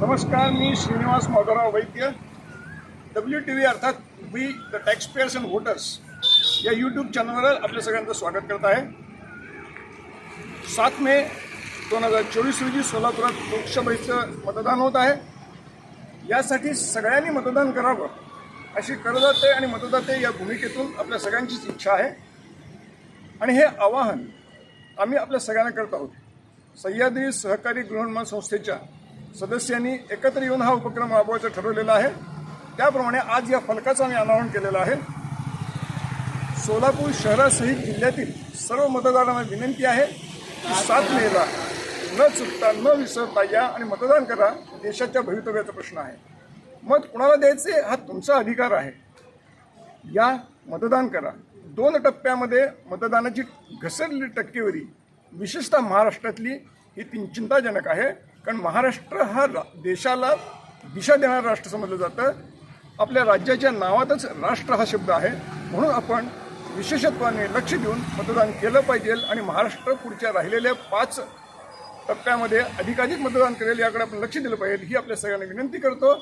नमस्कार मी Shrinivas Madhavrao Vaidya. W T V अर्थात we the taxpayers and voters या YouTube चॅनलवर आपल्या सगळ्यांचं स्वागत करत आहे. सात मे दोन हजार चोवीस रोजी सोलापुरात लोकसभेचं मतदान होत आहे. यासाठी सगळ्यांनी मतदान करावं अशी करदाते आणि मतदाते या भूमिकेतून आपल्या सगळ्यांचीच इच्छा आहे. आणि हे आवाहन आम्ही आपल्या सगळ्यांना करत आहोत. सह्याद्री सहकारी गृहनिर्माण संस्थेच्या सदस्यांनी एकत्र येऊन हा उपक्रम राबवायचा ठरवलेला आहे. त्याप्रमाणे आज या फलकाचं आम्ही अनावरण केलेलं आहे. सोलापूर शहरासहित जिल्ह्यातील सर्व मतदारांना विनंती आहे की सात मेला न चुकता न विसरता या आणि मतदान करा देशाच्या भवितव्याचा प्रश्न आहे. मत कुणाला द्यायचे हा तुमचा अधिकार आहे. या मतदान करा. दोन टप्प्यामध्ये मतदानाची घसरलेली टक्केवारी विशेषतः महाराष्ट्रातली ही तीन चिंताजनक आहे. कारण महाराष्ट्र हा रा- देशाला दिशा देणारं राष्ट्र समजलं जातं. आपल्या राज्याच्या नावातच राष्ट्र हा शब्द आहे. म्हणून आपण विशेषत्वाने लक्ष देऊन मतदान केलं पाहिजे आणि महाराष्ट्र पुढच्या राहिलेल्या पाच टप्प्यामध्ये अधिकाधिक मतदान करेल याकडे आपण लक्ष दिलं पाहिजे ही आपल्या सगळ्यांना विनंती करतो.